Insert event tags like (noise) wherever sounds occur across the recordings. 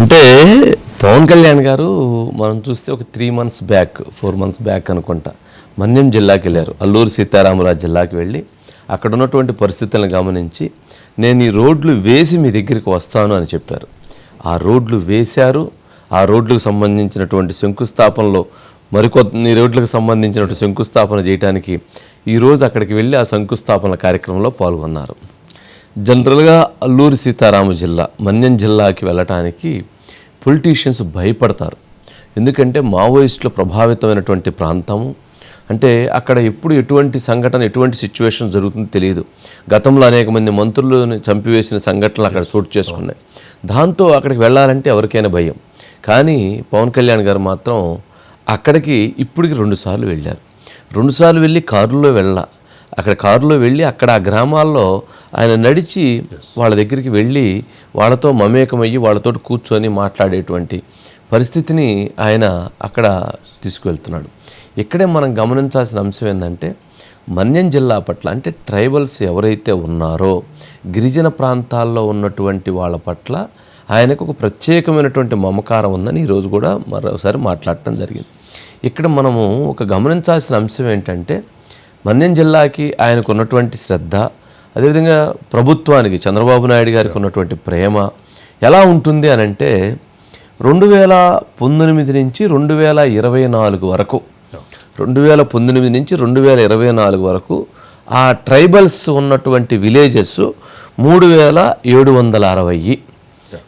అంటే పవన్ కళ్యాణ్ గారు మనం చూస్తే ఒక three months back four months back అనుకుంటా. మన్యం జిల్లాకి వెళ్ళారు. అల్లూరు సీతారామరాజు జిల్లాకి వెళ్ళి అక్కడ ఉన్నటువంటి పరిస్థితులను గమనించి నేను ఈ రోడ్లు వేసి మీ దగ్గరికి వస్తాను అని చెప్పారు. ఆ రోడ్లు వేశారు. ఆ రోడ్లకు సంబంధించినటువంటి శంకుస్థాపనలో మరికొన్ని రోడ్లకు సంబంధించినటువంటి శంకుస్థాపన చేయడానికి ఈరోజు అక్కడికి వెళ్ళి ఆ శంకుస్థాపన కార్యక్రమంలో పాల్గొన్నారు. జనరల్గా అల్లూరి సీతారామ జిల్లా మన్యం జిల్లాకి వెళ్ళటానికి పొలిటీషియన్స్ భయపడతారు. ఎందుకంటే మావోయిస్టులు ప్రభావితమైనటువంటి ప్రాంతము అంటే అక్కడ ఎప్పుడు ఎటువంటి సంఘటన ఎటువంటి సిచ్యువేషన్ జరుగుతుందో తెలియదు. గతంలో అనేక మంది మంత్రులను చంపివేసిన సంఘటనలు అక్కడ చోటు చేసుకున్నాయి. దాంతో అక్కడికి వెళ్ళాలంటే ఎవరికైనా భయం. కానీ పవన్ కళ్యాణ్ గారు మాత్రం అక్కడికి ఇప్పటికి రెండుసార్లు వెళ్ళారు. రెండుసార్లు వెళ్ళి కారులో వెళ్ళా. అక్కడ కారులో వెళ్ళి అక్కడ ఆ గ్రామాల్లో ఆయన నడిచి వాళ్ళ దగ్గరికి వెళ్ళి వాళ్ళతో మమేకమయ్యి వాళ్ళతో కూర్చొని మాట్లాడేటువంటి పరిస్థితిని ఆయన అక్కడ తీసుకువెళ్తున్నాడు. ఇక్కడే మనం గమనించాల్సిన అంశం ఏంటంటే మన్యం జిల్లా పట్ల అంటే ట్రైబల్స్ ఎవరైతే ఉన్నారో గిరిజన ప్రాంతాల్లో ఉన్నటువంటి వాళ్ళ పట్ల ఆయనకు ఒక ప్రత్యేకమైనటువంటి మమకారం ఉందని ఈరోజు కూడా మరోసారి మాట్లాడటం జరిగింది. ఇక్కడ మనము ఒక గమనించాల్సిన అంశం ఏంటంటే మన్యం జిల్లాకి ఆయనకు ఉన్నటువంటి శ్రద్ధ అదేవిధంగా ప్రభుత్వానికి చంద్రబాబు నాయుడు గారికి ఉన్నటువంటి ప్రేమ ఎలా ఉంటుంది అని అంటే రెండు వేల పంతొమ్మిది నుంచి రెండు వేల ఇరవై నాలుగు వరకు రెండు వేల పంతొమ్మిది నుంచి రెండు వేల ఇరవై నాలుగు వరకు ఆ ట్రైబల్స్ ఉన్నటువంటి విలేజెస్ మూడు వేల ఏడు వందల అరవై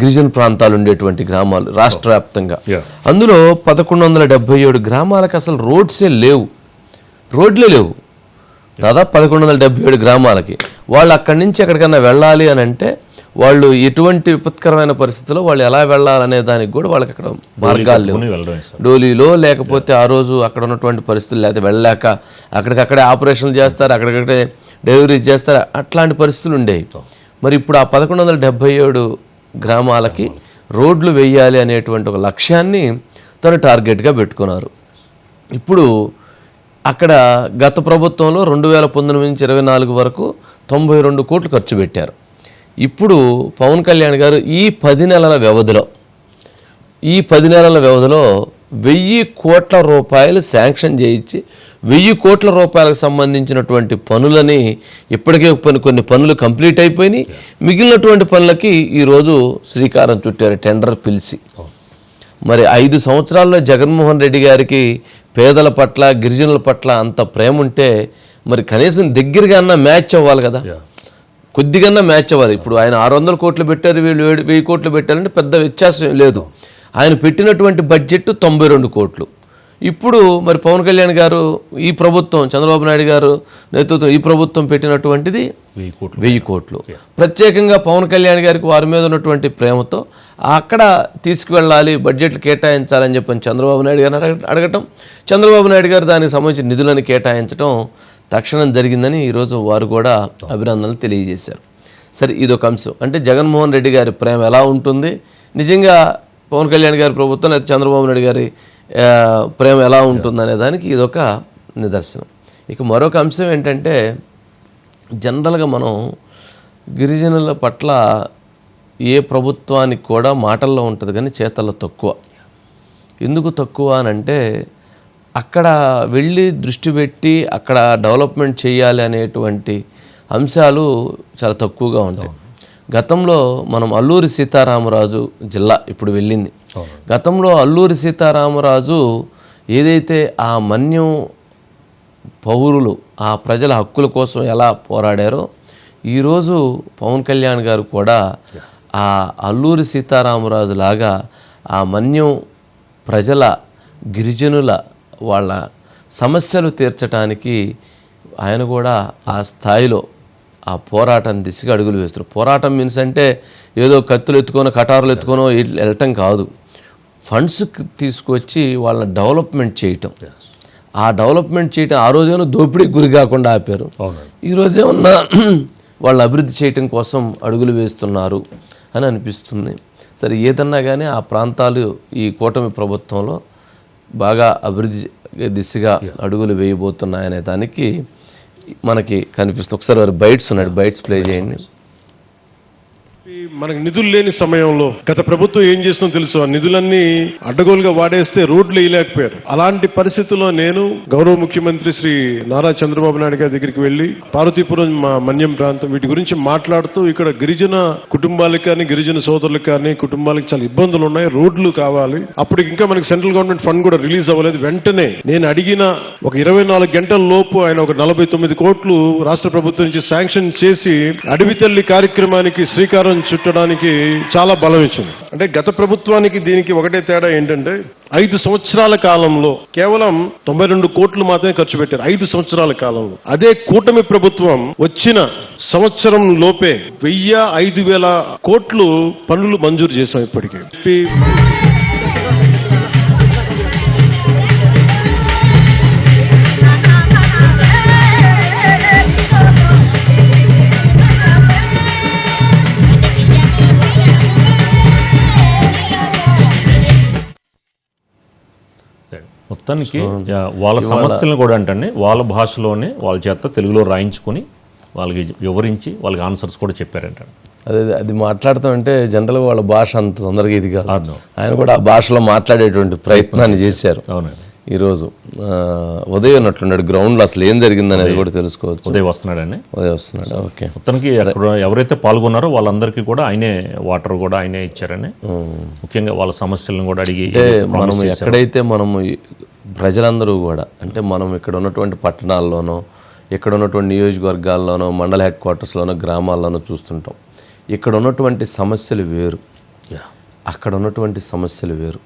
గిరిజన ప్రాంతాలు ఉండేటువంటి గ్రామాలు రాష్ట్ర వ్యాప్తంగా. అందులో పదకొండు వందల డెబ్బై ఏడు గ్రామాలకు అసలు రోడ్సే లేవు. రోడ్లే లేవు. దాదాపు పదకొండు వందల డెబ్బై ఏడు గ్రామాలకి. వాళ్ళు అక్కడి నుంచి ఎక్కడికైనా వెళ్ళాలి అని అంటే వాళ్ళు ఎటువంటి విపత్కరమైన పరిస్థితుల్లో వాళ్ళు ఎలా వెళ్ళాలనే దానికి కూడా వాళ్ళకి అక్కడ మార్గాలు లేవు. డోలీలో లేకపోతే ఆ రోజు అక్కడ ఉన్నటువంటి పరిస్థితులు లేకపోతే వెళ్ళలేక అక్కడికక్కడే ఆపరేషన్లు చేస్తారు అక్కడికక్కడే డెలివరీస్ చేస్తారు అట్లాంటి పరిస్థితులు ఉండేవి. మరి ఇప్పుడు ఆ పదకొండు వందల డెబ్బై ఏడు గ్రామాలకి రోడ్లు వేయాలి అనేటువంటి ఒక లక్ష్యాన్ని తను టార్గెట్గా పెట్టుకున్నారు. ఇప్పుడు అక్కడ గత ప్రభుత్వంలో రెండు వేల పంతొమ్మిది నుంచి ఇరవై నాలుగు వరకు తొంభై రెండు కోట్లు ఖర్చు పెట్టారు. ఇప్పుడు పవన్ కళ్యాణ్ గారు ఈ పది నెలల వ్యవధిలో ఈ పది నెలల వ్యవధిలో వెయ్యి కోట్ల రూపాయలు శాంక్షన్ చేయించి వెయ్యి కోట్ల రూపాయలకు సంబంధించినటువంటి పనులని ఇప్పటికే కొన్ని కొన్ని పనులు కంప్లీట్ అయిపోయినాయి. మిగిలినటువంటి పనులకి ఈరోజు శ్రీకారం చుట్టారు టెండర్ పిలిచి. మరి ఐదు సంవత్సరాల్లో జగన్మోహన్ రెడ్డి గారికి పేదల పట్ల గిరిజనుల పట్ల అంత ప్రేమ ఉంటే మరి కనీసం దగ్గరగా అన్న మ్యాచ్ అవ్వాలి కదా? కొద్దిగన్నా మ్యాచ్ అవ్వాలి. ఇప్పుడు ఆయన ఆరు వందల కోట్లు పెట్టారు వీళ్ళు వెయ్యి కోట్లు పెట్టారంటే పెద్ద వ్యత్యాసం లేదు. ఆయన పెట్టినటువంటి బడ్జెట్ తొంభై రెండు కోట్లు. ఇప్పుడు మరి పవన్ కళ్యాణ్ గారు ఈ ప్రభుత్వం చంద్రబాబు నాయుడు గారు నేతృత్వం ఈ ప్రభుత్వం పెట్టినటువంటిది వెయ్యి కోట్లు. వెయ్యి కోట్లు. ప్రత్యేకంగా పవన్ కళ్యాణ్ గారికి వారి మీద ఉన్నటువంటి ప్రేమతో అక్కడ తీసుకువెళ్ళాలి బడ్జెట్లు కేటాయించాలని చెప్పని చంద్రబాబు నాయుడు గారిని అడగ- అడగటం చంద్రబాబు నాయుడు గారు దానికి సంబంధించిన నిధులను కేటాయించడం తక్షణం జరిగిందని ఈరోజు వారు కూడా అభినందనలు తెలియజేశారు. సరే ఇదొక అంశం. అంటే జగన్మోహన్ రెడ్డి గారి ప్రేమ ఎలా ఉంటుంది? నిజంగా పవన్ కళ్యాణ్ గారి ప్రభుత్వం లేదా చంద్రబాబు నాయుడు గారి ప్రేమ ఎలా ఉంటుంది అనే దానికి ఇదొక నిదర్శనం. ఇక మరొక అంశం ఏంటంటే జనరల్గా మనం గిరిజనుల పట్ల ఏ ప్రభుత్వానికి కూడా మాటల్లో ఉంటుంది కానీ చేతల్లో తక్కువ. ఎందుకు తక్కువ అని అంటే అక్కడ వెళ్ళి దృష్టి పెట్టి అక్కడ డెవలప్మెంట్ చేయాలి అనేటువంటి అంశాలు చాలా తక్కువగా ఉంటాయి. గతంలో మనం అల్లూరి సీతారామరాజు జిల్లా ఇప్పుడు వెళ్ళింది. గతంలో అల్లూరి సీతారామరాజు ఏదైతే ఆ మన్యం పౌరులు ఆ ప్రజల హక్కుల కోసం ఎలా పోరాడారో ఈరోజు పవన్ కళ్యాణ్ గారు కూడా ఆ అల్లూరి సీతారామరాజు లాగా ఆ మన్యం ప్రజల గిరిజనుల వాళ్ళ సమస్యలు తీర్చడానికి ఆయన కూడా ఆ స్థాయిలో ఆ పోరాటం దిశగా అడుగులు వేస్తారు పోరాటం మీన్స్ అంటే ఏదో కత్తులు ఎత్తుకోనో కటారులు ఎత్తుకోనో వెళ్ళటం కాదు. ఫండ్స్ తీసుకొచ్చి వాళ్ళని డెవలప్మెంట్ చేయటం. ఆ డెవలప్మెంట్ చేయటం ఆ రోజేమో దోపిడీకి గురి కాకుండా ఆపారు. అవునండి. ఈ రోజేమన్నా (clears throat) వాళ్ళు అభివృద్ధి చేయటం కోసం అడుగులు వేస్తున్నారు అని అనిపిస్తుంది. సరే ఏదన్నా కానీ ఆ ప్రాంతాలు ఈ కూటమి ప్రభుత్వంలో బాగా అభివృద్ధి దిశగా అడుగులు వేయబోతున్నాయనే దానికి మనకి కనిపిస్తుంది. ఒకసారి వారు బైట్స్ ఉన్నాడు బైట్స్ ప్లే చేయండి. మనకు నిధులు లేని సమయంలో గత ప్రభుత్వం ఏం చేస్తుందో తెలుసు? ఆ నిధులన్నీ అడ్డగోలుగా వాడేస్తే రోడ్లు వేయలేకపోయారు. అలాంటి పరిస్థితుల్లో నేను గౌరవ ముఖ్యమంత్రి శ్రీ నారా చంద్రబాబు నాయుడు గారి దగ్గరికి వెళ్ళి పార్వతీపురం మా మన్యం ప్రాంతం వీటి గురించి మాట్లాడుతూ ఇక్కడ గిరిజన కుటుంబాలకు కానీ గిరిజన సోదరులకు కానీ కుటుంబాలకు చాలా ఇబ్బందులు ఉన్నాయి. రోడ్లు కావాలి. అప్పుడు ఇంకా మనకి సెంట్రల్ గవర్నమెంట్ ఫండ్ కూడా రిలీజ్ అవ్వలేదు. వెంటనే నేను అడిగిన ఒక ఇరవై నాలుగు గంటల లోపు ఆయన ఒక నలభై తొమ్మిది కోట్లు రాష్ట్ర ప్రభుత్వం నుంచి శాంక్షన్ చేసి అడవి తల్లి కార్యక్రమానికి శ్రీకారం చుట్టడానికి చాలా బలం ఇచ్చింది. అంటే గత ప్రభుత్వానికి దీనికి ఒకటే తేడా ఏంటంటే ఐదు సంవత్సరాల కాలంలో కేవలం తొంభై రెండు కోట్లు మాత్రమే ఖర్చు పెట్టారు ఐదు సంవత్సరాల కాలంలో. అదే కూటమి ప్రభుత్వం వచ్చిన సంవత్సరం లోపే వెయ్యి ఐదు వేల కోట్లు పనులు మంజూరు చేశాం ఇప్పటికే. మొత్తానికి వాళ్ళ సమస్యలను కూడా అంటే వాళ్ళ భాషలోనే వాళ్ళ చేత తెలుగులో రాయించుకొని వాళ్ళకి వివరించి వాళ్ళకి ఆన్సర్స్ కూడా చెప్పారంట. అదే అది మాట్లాడతాం అంటే జనరల్గా వాళ్ళ భాష అంత తొందరగా ఇది కాదు. ఆయన కూడా ఆ భాషలో మాట్లాడేటువంటి ప్రయత్నాన్ని చేశారు. అవునండి. ఈరోజు ఉదయం ఉన్నట్లున్నాడు గ్రౌండ్లో అసలు ఏం జరిగింది అనేది కూడా తెలుసుకోవచ్చు. ఉదయం వస్తున్నాడని ఉదయం వస్తున్నాడు. ఓకే. మొత్తానికి ఎవరైతే పాల్గొన్నారో వాళ్ళందరికీ కూడా ఆయనే వాటర్ కూడా ఆయనే ఇచ్చారని ముఖ్యంగా వాళ్ళ సమస్యలను కూడా అడిగి మనం ఎక్కడైతే మనము ప్రజలందరూ కూడా అంటే మనం ఇక్కడ ఉన్నటువంటి పట్టణాల్లోనో ఇక్కడ ఉన్నటువంటి నియోజకవర్గాల్లోనో మండల హెడ్ క్వార్టర్స్లోనో గ్రామాల్లోనో చూస్తుంటాం. ఇక్కడ ఉన్నటువంటి సమస్యలు వేరు. అక్కడ ఉన్నటువంటి సమస్యలు వేరు.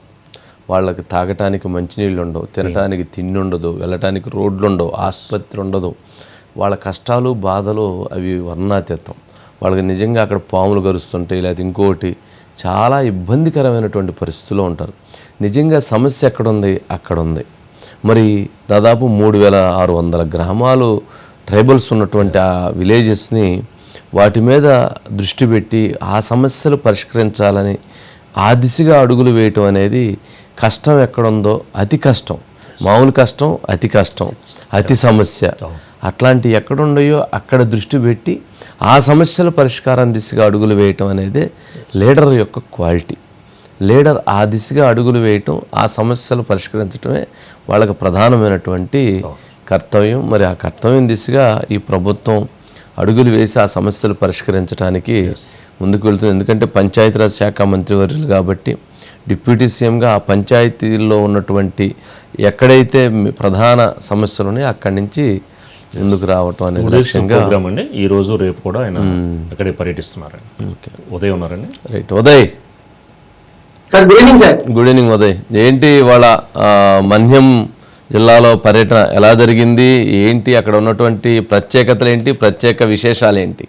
వాళ్ళకి తాగటానికి మంచినీళ్ళు ఉండవు తినటానికి తిండి ఉండదు వెళ్ళటానికి రోడ్లు ఉండవు ఆసుపత్రి ఉండదు వాళ్ళ కష్టాలు బాధలు అవి వర్ణాతీతం వాళ్ళకి నిజంగా అక్కడ పాములు గరుస్తుంటాయి లేదా ఇంకోటి చాలా ఇబ్బందికరమైనటువంటి పరిస్థితుల్లో ఉంటారు. నిజంగా సమస్య ఎక్కడుంది? అక్కడ ఉంది మరి దాదాపు మూడు వేల ఆరు వందల గ్రామాలు ట్రైబల్స్ ఉన్నటువంటి ఆ విలేజెస్ని వాటి మీద దృష్టి పెట్టి ఆ సమస్యలు పరిష్కరించాలని ఆ దిశగా అడుగులు వేయటం అనేది కష్టం ఎక్కడుందో అతి కష్టం. మామూలు కష్టం అతి కష్టం అతి సమస్య. అట్లాంటి ఎక్కడుండయో అక్కడ దృష్టి పెట్టి ఆ సమస్యల పరిష్కారం దిశగా అడుగులు వేయటం అనేది లీడర్ యొక్క క్వాలిటీ. లీడర్ ఆ దిశగా అడుగులు వేయటం ఆ సమస్యలు పరిష్కరించడమే వాళ్ళకి ప్రధానమైనటువంటి కర్తవ్యం. మరి ఆ కర్తవ్యం దిశగా ఈ ప్రభుత్వం అడుగులు వేసి ఆ సమస్యలు పరిష్కరించడానికి ముందుకు వెళ్తుంది ఎందుకంటే పంచాయతీరాజ్ శాఖ మంత్రివర్యులు కాబట్టి డిప్యూటీ సీఎంగా ఆ పంచాయతీల్లో ఉన్నటువంటి ఎక్కడైతే ప్రధాన సమస్యలు ఉన్నాయో అక్కడి నుంచి ముందుకు రావటం అనేది లక్ష్యంగా అండి. ఈ రోజు రేపు కూడా ఆయన అక్కడే పర్యటిస్తున్నారండి. ఉదయం ఉన్నారండి? Right Uday! Sir good evening sir good evening Uday ఏంటి వాళ్ళ మన్యం జిల్లాలో పర్యటన ఎలా జరిగింది? ఏంటి అక్కడ ఉన్నటువంటి ప్రత్యేకతలు ఏంటి? ప్రత్యేక విశేషాలు ఏంటి?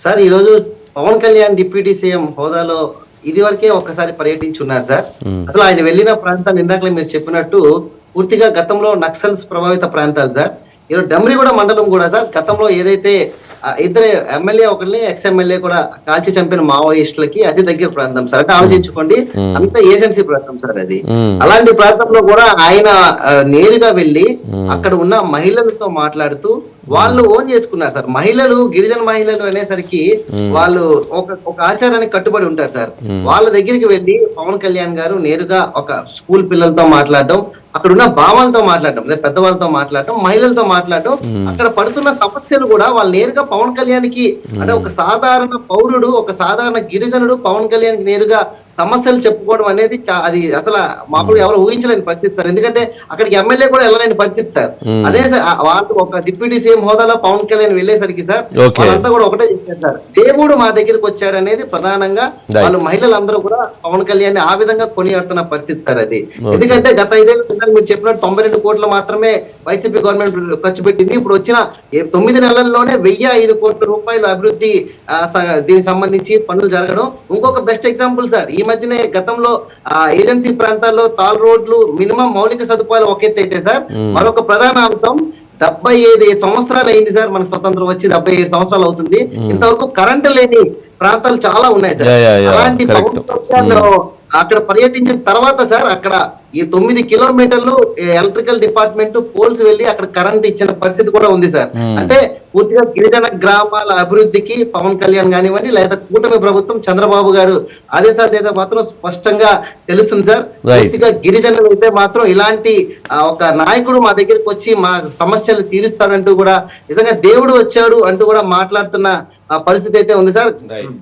సార్ ఈరోజు పవన్ కళ్యాణ్ డిప్యూటీ సీఎం హోదాలో ఇది వరకే ఒక్కసారి పర్యటించున్నారు సార్ అసలు ఆయన వెళ్ళిన ప్రాంతాన్ని ఇందాకలే మీరు చెప్పినట్టు పూర్తిగా గతంలో నక్సల్స్ ప్రభావిత ప్రాంతాలు సార్ ఈరోజు డమ్రిగూడ మండలం కూడా సార్ గతంలో ఏదైతే ఇద్దరు ఎమ్మెల్యే ఒకరిని ఎక్స్ ఎమ్మెల్యే కూడా కాల్చి చంపిన మావోయిస్టులకి అతి దగ్గర ప్రాంతం సార్. అంటే ఆలోచించుకోండి అంత ఏజెన్సీ ప్రాంతం సార్ అది. అలాంటి ప్రాంతంలో కూడా ఆయన నేరుగా వెళ్ళి అక్కడ ఉన్న మహిళలతో మాట్లాడుతూ వాళ్ళు ఓన్ చేసుకున్నారు సార్. మహిళలు గిరిజన మహిళలు అనేసరికి వాళ్ళు ఒక ఒక ఆచారానికి కట్టుబడి ఉంటారు సార్. వాళ్ళ దగ్గరికి వెళ్ళి పవన్ కళ్యాణ్ గారు నేరుగా ఒక స్కూల్ పిల్లలతో మాట్లాడడం అక్కడ ఉన్న భావాలతో మాట్లాడడం అదే పెద్దవాళ్ళతో మాట్లాడడం మహిళలతో మాట్లాడడం అక్కడ పడుతున్న సమస్యలు కూడా వాళ్ళు నేరుగా పవన్ కళ్యాణ్కి అంటే ఒక సాధారణ పౌరుడు ఒక సాధారణ గిరిజనుడు పవన్ కళ్యాణ్కి నేరుగా సమస్యలు చెప్పుకోవడం అనేది అది అసలు మాకు ఎవరు ఊహించలేని పరిస్థితి సార్. ఎందుకంటే అక్కడికి ఎమ్మెల్యే కూడా వెళ్ళలేని పరిస్థితి సార్. అదే సార్ వాళ్ళు ఒక డిప్యూటీ సీఎం హోదాలో పవన్ కళ్యాణ్ వెళ్ళేసరికి సార్. వాళ్ళంతా కూడా ఒకటే చెప్పారు సార్. దేవుడు మా దగ్గరికి వచ్చాడు అనేది ప్రధానంగా వాళ్ళు మహిళలందరూ కూడా పవన్ కళ్యాణ్ ఆ విధంగా కొనియాడుతున్న పరిస్థితి సార్ అది. ఎందుకంటే గత క్రితం మీరు చెప్పినట్టు తొంభై రెండు కోట్లు మాత్రమే వైసీపీ గవర్నమెంట్ ఖర్చు పెట్టింది. ఇప్పుడు వచ్చిన తొమ్మిది నెలల్లోనే వెయ్యి ఐదు కోట్ల రూపాయలు అభివృద్ధి దీనికి సంబంధించి పనులు జరగడం ఇంకొక బెస్ట్ ఎగ్జాంపుల్ సార్. ఈ మధ్యనే గతంలో ఏజెన్సీ ప్రాంతాల్లో తాల్ రోడ్లు మినిమం మౌలిక సదుపాయాలు ఒక ఎత్తు అయితే సార్ మరొక ప్రధాన అంశం డెబ్బై ఐదు సంవత్సరాలు అయింది సార్ మన స్వతంత్రం వచ్చి డెబ్బై ఐదు సంవత్సరాలు అవుతుంది. ఇంతవరకు కరెంటు లేని ప్రాంతాలు చాలా ఉన్నాయి సార్. అలాంటి అక్కడ పర్యటించిన తర్వాత సార్ అక్కడ ఈ తొమ్మిది కిలోమీటర్లు ఎలక్ట్రికల్ డిపార్ట్మెంట్ పోల్స్ వెళ్ళి అక్కడ కరెంట్ ఇచ్చిన పరిస్థితి కూడా ఉంది సార్. అంటే పూర్తిగా గిరిజన గ్రామాల అభివృద్ధికి పవన్ కళ్యాణ్ కానివ్వండి లేదా కూటమి ప్రభుత్వం చంద్రబాబు గారు ఆదేశాలు అయితే మాత్రం స్పష్టంగా తెలుస్తుంది సార్. పూర్తిగా గిరిజనులు అయితే మాత్రం ఇలాంటి ఒక నాయకుడు మా దగ్గరికి వచ్చి మా సమస్యలు తీరుస్తాడంటూ కూడా నిజంగా దేవుడు వచ్చాడు అంటూ కూడా మాట్లాడుతున్న ఆ పరిస్థితి అయితే ఉంది సార్.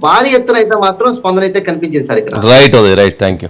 భారీ ఎత్తున అయితే మాత్రం స్పందన అయితే కనిపించింది సార్ ఇక్కడ. Right right thank you